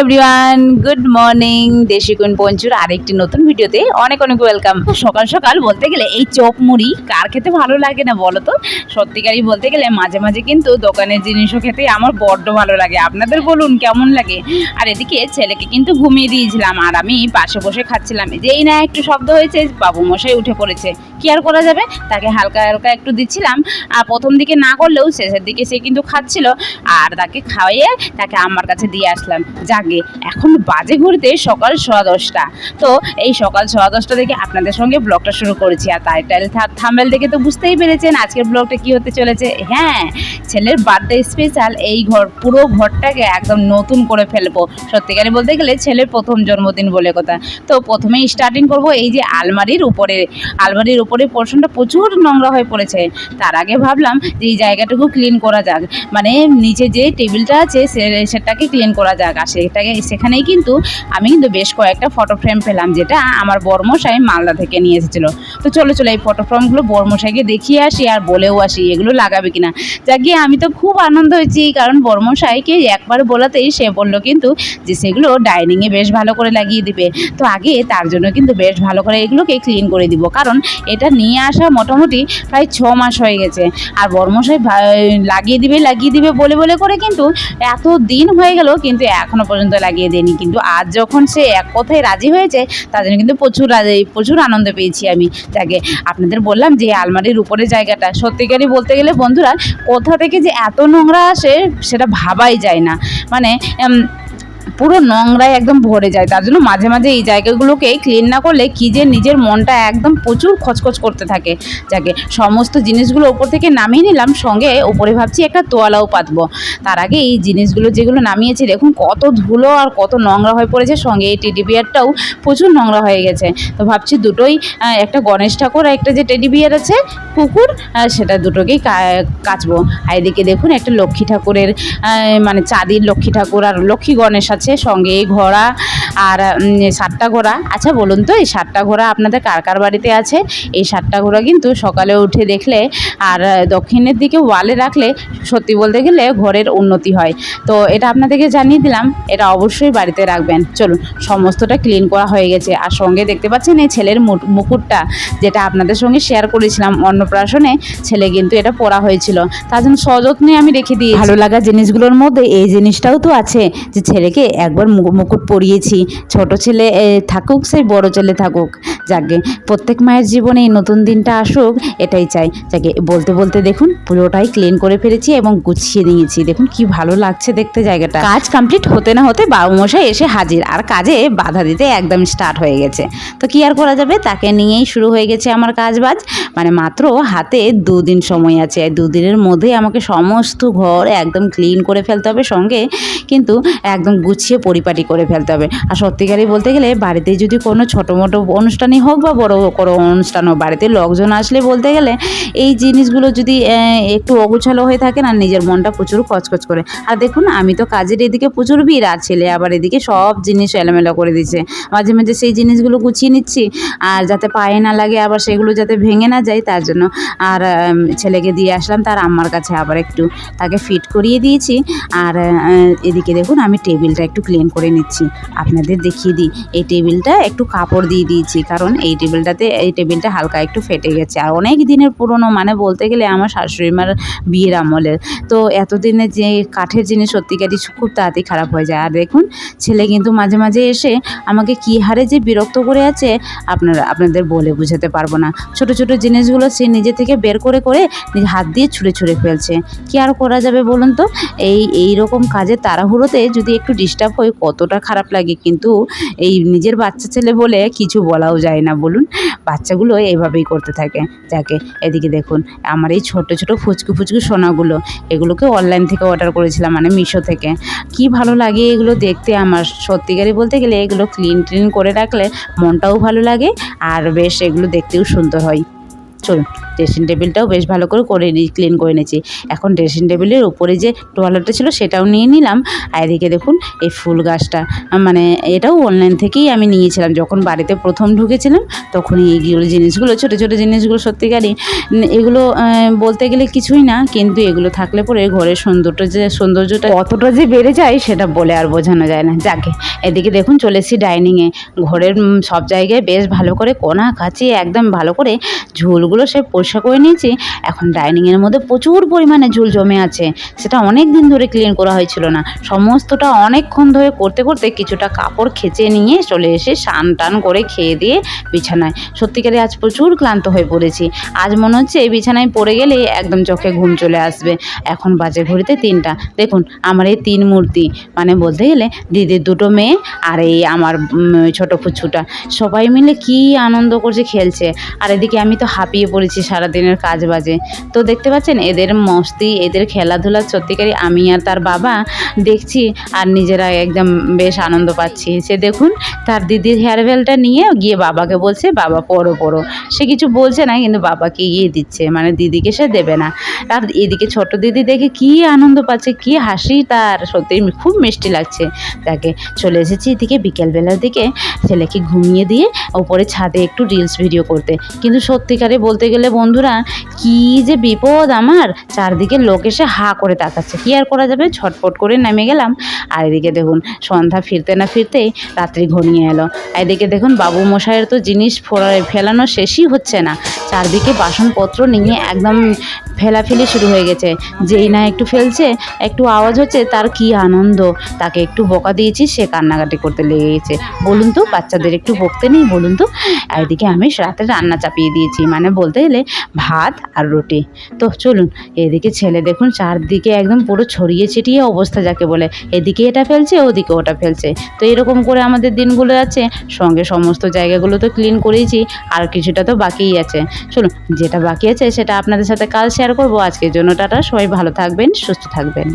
Everyone good morning দেশি কোন পঞ্চুর আরেকটি নতুন ভিডিওতে অনেক অনেক ওয়েলকাম সকাল সকাল বলতে গেলে এই চপ মুড়ি কার খেতে ভালো লাগে না বলো তো? সত্যিকারই বলতে গেলে মাঝে মাঝে কিন্তু দোকানের জিনিসও খেতে আমার বড্ড ভালো লাগে। আপনাদের বলুন কেমন লাগে? আর এদিকে ছেলেকে কিন্তু ঘুমিয়ে দিয়েছিলাম আর আমি পাশে বসে খাচ্ছিলাম। যেই না একটু শব্দ হয়েছে, বাবু মশাই উঠে পড়েছে। কি আর করা যাবে? তাকে হালকা হালকা একটু দিচ্ছিলাম। আর প্রথম দিকে না করলেও শেষের দিকে সে কিন্তু খাচ্ছিল। আর তাকে খাওয়াইয়ে তাকে আমার কাছে দিয়ে আসলাম। যাকে এখন বাজে ঘুরতে সকাল সোয়া দশটা। তো এই সকাল সোয়া দশটা থেকে আপনাদের সঙ্গে ব্লগটা শুরু করেছি। আর টাইটেল থাম্বেল দেখে তো বুঝতেই পেরেছেন আজকের ব্লগটা কি হতে চলেছে। হ্যাঁ ছেলের বার্থডে স্পেশাল এই ঘর পুরো ঘরটাকে একদম নতুন করে ফেলব। সত্যিকারে বলতে গেলে ছেলের প্রথম জন্মদিন বলে কথা। তো প্রথমেই স্টার্টিং করব এই যে আলমারির উপরে। আলমারির উপরে পোর্শনটা প্রচুর নোংরা হয়ে পড়েছে। তার আগে ভাবলাম যে এই জায়গাটুকু ক্লিন করা যাক। মানে নিচে যে টেবিলটা আছে সেটাকে ক্লিন করা যাক। আর সেটাকে সেখানেই কিন্তু আমি কিন্তু বেশ কয়েকটা ফটো ফ্রেম পেলাম, যেটা আমার বর্মশাই মালদা থেকে নিয়ে এসেছিল। তো চলো চলো এই ফটো ফ্রেমগুলো বর্মশাইকে দেখিয়ে আসি আর বলেও আসি, এগুলো লাগাবে কিনা। যাক গিয়ে আমি তো খুব আনন্দ হয়েছি, কারণ বর্মশাইকে একবার বলাতেই সে বলল কিন্তু যে সেগুলো ডাইনিংয়ে বেশ ভালো করে লাগিয়ে দিবে। তো আগে তার জন্য কিন্তু বেশ ভালো করে এগুলোকে ক্লিন করে দিব, কারণ এটা নিয়ে আসা মোটামুটি প্রায় ছ মাস হয়ে গেছে। আর বর্মশাই লাগিয়ে দিবে লাগিয়ে দিবে বলে বলে করে কিন্তু এত দিন হয়ে গেল, কিন্তু এখনও পর্যন্ত লাগিয়ে দেয়নি। কিন্তু আজ যখন সে এক কথায় রাজি হয়েছে, তার জন্য কিন্তু প্রচুর প্রচুর আনন্দ পেয়েছি আমি তাকে। আপনাদের বললাম যে আলমারির উপরে জায়গাটা, সত্যিকারই বলতে গেলে বন্ধুরা, কোথা থেকে যে এত নোংরা আসে, সেটা ভাবাই যায় না। মানে পুরো নোংরায় একদম ভরে যায়। তার জন্য মাঝে মাঝে এই জায়গাগুলোকে ক্লিন না করলে কি যে নিজের মনটা একদম প্রচুর খচখচ করতে থাকে। যাকে সমস্ত জিনিসগুলো ওপর থেকে নামিয়ে নিলাম, সঙ্গে ওপরে ভাবছি একটা তোয়ালাও পাতবো। তার আগে এই জিনিসগুলো যেগুলো নামিয়েছি, দেখুন কত ধুলো আর কত নোংরা হয়ে পড়েছে, সঙ্গে এই টেডি বিয়ারটাও প্রচুর নোংরা হয়ে গেছে। তো ভাবছি দুটোই একটা গণেশ ঠাকুর আর একটা যে টেডি বিয়ার আছে, কুকুর সেটা দুটোকেই কাচবো। আর এদিকে দেখুন একটা লক্ষ্মী ঠাকুরের মানে চাঁদির লক্ষ্মী ঠাকুর আর লক্ষ্মী গণেশ সঙ্গে এই ঘোড়া আর সাতটা ঘোড়া। আচ্ছা বলুন তো, এই সাতটা ঘোড়া আপনাদের কার কার বাড়িতে আছে? এই সাতটা ঘোড়া কিন্তু সকালে উঠে দেখলে আর দক্ষিণের দিকে ওয়ালে রাখলে সত্যি বলতে গেলে ঘরের উন্নতি হয়। তো এটা আপনাদেরকে জানিয়ে দিলাম, এটা অবশ্যই বাড়িতে রাখবেন। চলুন, সমস্তটা ক্লিন করা হয়ে গেছে। আর সঙ্গে দেখতে পাচ্ছেন, এই ছেলের মুকুটটা যেটা আপনাদের সঙ্গে শেয়ার করেছিলাম অন্নপ্রাশনে, ছেলে কিন্তু এটা পরা হয়েছিল। তার জন্য সযত্নে আমি রেখে দিই ভালো লাগা জিনিসগুলোর মধ্যে এই জিনিসটাও তো আছে যে ছেলেকে একবার মুকুট পরিয়েছি। ছোট ছেলে থাকুক সেই বড় ছেলে থাকুক। যাকে প্রত্যেক মায়ের জীবনে নতুন দিনটা আসুক, এটাই চাই। যাকে বলতে বলতে দেখুন, পুরোটাই ক্লিন করে ফেলেছি এবং গুছিয়ে নিয়েছি। দেখুন কি ভালো লাগছে দেখতে জায়গাটা। কাজ কমপ্লিট হতে না হতে বাবু মশাই এসে হাজির। আর কাজে বাধা দিতে একদম স্টার্ট হয়ে গেছে। তো কি আর করা যাবে? তাকে নিয়েই শুরু হয়ে গেছে আমার কাজ বাজ মানে মাত্র হাতে দুদিন সময় আছে। এই দুদিনের মধ্যে আমাকে সমস্ত ঘর একদম ক্লিন করে ফেলতে হবে সঙ্গে, কিন্তু একদম গুছিয়ে পরিপাটি করে ফেলতে হবে। আর সত্যিকারই বলতে গেলে বাড়িতে যদি কোনো ছোটো মোটো অনুষ্ঠানই হোক বা বড় কোনো অনুষ্ঠান হোক, বাড়িতে লোকজন আসলে বলতে গেলে এই জিনিসগুলো যদি একটু অগুছালো হয়ে থাকে না, নিজের মনটা প্রচুর কচকচ করে। আর দেখুন, আমি তো কাজের এদিকে প্রচুর ভিড় আর ছেলে আবার এদিকে সব জিনিস এলোমেলো করে দিচ্ছে। মাঝে মাঝে সেই জিনিসগুলো গুছিয়ে নিচ্ছি, আর যাতে পায়ে না লাগে আবার সেগুলো যাতে ভেঙে না যায়, তার জন্য আর ছেলেকে দিয়ে আসলাম, তার আম্মার কাছে আবার একটু তাকে ফিট করিয়ে দিয়েছি। আর এদিকে দেখুন, আমি টেবিলটা একটু ক্লিন করে নিচ্ছি। আপনাদের দেখিয়ে দিই, এই টেবিলটা একটু কাপড় দিয়ে দিয়েছি, কারণ এই টেবিলটাতে, এই টেবিলটা হালকা একটু ফেটে গেছে। আর অনেক দিনের পুরনো মানে বলতে গেলে আমার শাশুড়ি মার বিয়ের আমলের। তো এতদিনে যে কাঠের জিনিস সত্যিকারই খুব তাড়াতাড়ি খারাপ হয়ে যায়। আর দেখুন, ছেলে কিন্তু মাঝে মাঝে এসে আমাকে কী হারে যে বিরক্ত করে আছে, আপনারা, আপনাদের বলে বোঝাতে পারব না। ছোট ছোট জিনিসগুলো সে নিজে থেকে বের করে করে হাত দিয়ে ছুঁড়ে ছুঁড়ে ফেলছে। কি আর করা যাবে বলুন তো? এই এই রকম কাজের তাড়াহুড়োতে যদি একটু ডিস্টার্ব হয় কতটা খারাপ লাগে। কিন্তু এই নিজের বাচ্চা ছেলে বলে কিছু বলাও যায় না বলুন। বাচ্চাগুলো এইভাবেই করতে থাকে। যাকে এদিকে দেখুন, আমার এই ছোট ছোট ফুচকু ফুচকু সোনাগুলো, এগুলোকে অনলাইন থেকে অর্ডার করেছিলাম মানে মিশো থেকে। কি ভালো লাগে এগুলো দেখতে আমার। সত্যিকারই বলতে গেলে এগুলো ক্লিন ট্লিন করে রাখলে মনটাও ভালো লাগে, আর বেশ এগুলো দেখতেও সুন্দর হয়। চলুন। ড্রেসিং টেবিলটাও বেশ ভালো করে করে ক্লিন করে নিয়েছি। এখন ড্রেসিং টেবিলের উপরে যে টোয়ালেটটা ছিল সেটাও নিয়ে নিলাম। আর এদিকে দেখুন, এই ফুল গাছটা মানে এটাও অনলাইন থেকেই আমি নিয়েছিলাম। যখন বাড়িতে প্রথম ঢুকেছিলাম তখন এইগুলো জিনিসগুলো, ছোটো ছোটো জিনিসগুলো সত্যিকারই এগুলো বলতে গেলে কিছুই না, কিন্তু এগুলো থাকলে পরে ঘরের সৌন্দর্য যে, সৌন্দর্যটা কতটা যে বেড়ে যায়, সেটা বলে আর বোঝানো যায় না। যাকে, এদিকে দেখুন চলে এসেছি ডাইনিংয়ে ঘরের সব জায়গায় বেশ ভালো করে কোনা, কাচি, একদম ভালো করে ঝুলগুলো সে পরিষ্কার করে নিয়েছি। এখন ডাইনিংয়ের মধ্যে প্রচুর পরিমাণে ঝুল জমে আছে। সেটা অনেক দিন ধরে ক্লিন করা হয়েছিল না। সমস্তটা অনেকক্ষণ ধরে করতে করতে কিছুটা কাপড় খেচে নিয়ে চলে এসে স্নান টান করে খেয়ে দিয়ে বিছানায়। সত্যিকারে আজ প্রচুর ক্লান্ত হয়ে পড়েছি। আজ মনে হচ্ছে এই বিছানায় পড়ে গেলে একদম চোখে ঘুম চলে আসবে। এখন বাজে ঘড়িতে তিনটা। দেখুন, আমার এই তিন মূর্তি। মানে বলতে গেলে দিদির দুটো মেয়ে আর এই আমার ছোট ফুচুটা। সবাই মিলে কি আনন্দ করছে খেলছে। আর এদিকে আমি তো হাঁপিয়ে পড়েছি সারাদিনের কাজ বাজে। তো দেখতে পাচ্ছেন, এদের মস্তি, এদের খেলাধুলা সত্যিকারই আমি আর তার বাবা দেখছি আর নিজেরা একদম বেশ আনন্দ পাচ্ছি। সে দেখুন, তার দিদির হেয়ার বেলটা নিয়ে গিয়ে বাবাকে বলছে, বাবা, পড়ো পড়ো। সে কিছু বলছে না, কিন্তু বাবাকে গিয়ে দিচ্ছে মানে দিদিকে সে দেবে না। আর এদিকে ছোট দিদি দেখে কি আনন্দ পাচ্ছে, কি হাসি তার, সত্যি খুব মিষ্টি লাগছে তাকে। চলে এসেছি এদিকে বিকেলবেলার দিকে, ছেলেকে ঘুমিয়ে দিয়ে ওপরে ছাদে একটু রিলস ভিডিও করতে। কিন্তু সত্যিকারে বলতে গেলে বন্ধুরা, কি যে বিপদ আমার। চারদিকে লোক এসে হা করে তাকাচ্ছে। কি আর করা যাবে? ছটফট করে নেমে গেলাম। আর এদিকে দেখুন, সন্ধ্যা ফিরতে না ফিরতেই রাত্রি ঘনিয়ে এলো। এদিকে দেখুন, বাবু মশাইয়ের তো জিনিস ফেলানো শেষই হচ্ছে না। চারদিকে বাসনপত্র নিয়ে একদম ফেলাফেলি শুরু হয়ে গেছে। যেই না একটু ফেলছে, একটু আওয়াজ হচ্ছে, তার কি আনন্দ? তাকে একটু বকা দিয়েছি, সে কান্নাকাটি করতে লেগে গেছে বলুন তো, বাচ্চাদের একটু বকতে নেই, বলুন তো? এদিকে আমি রাতে রান্না চাপিয়ে দিয়েছি। মানে বলতে গেলে ভাত আর রুটি। তো চলুন, এদিকে ছেলে দেখুন চারদিকে একদম পুরো ছড়িয়ে ছিটিয়ে অবস্থা যাকে বলে। এদিকে এটা ফেলছে, ওদিকে ওটা ফেলছে। তো এরকম করে আমাদের দিনগুলো যাচ্ছে। সঙ্গে সমস্ত জায়গাগুলো তো ক্লিন করেইছি, আর কিছুটা তো বাকিই আছে। চলুন, যেটা বাকি আছে সেটা আপনাদের সাথে কাল শেয়ার করব। আজকের জন্য টাটা, সবাই ভালো থাকবেন, সুস্থ থাকবেন।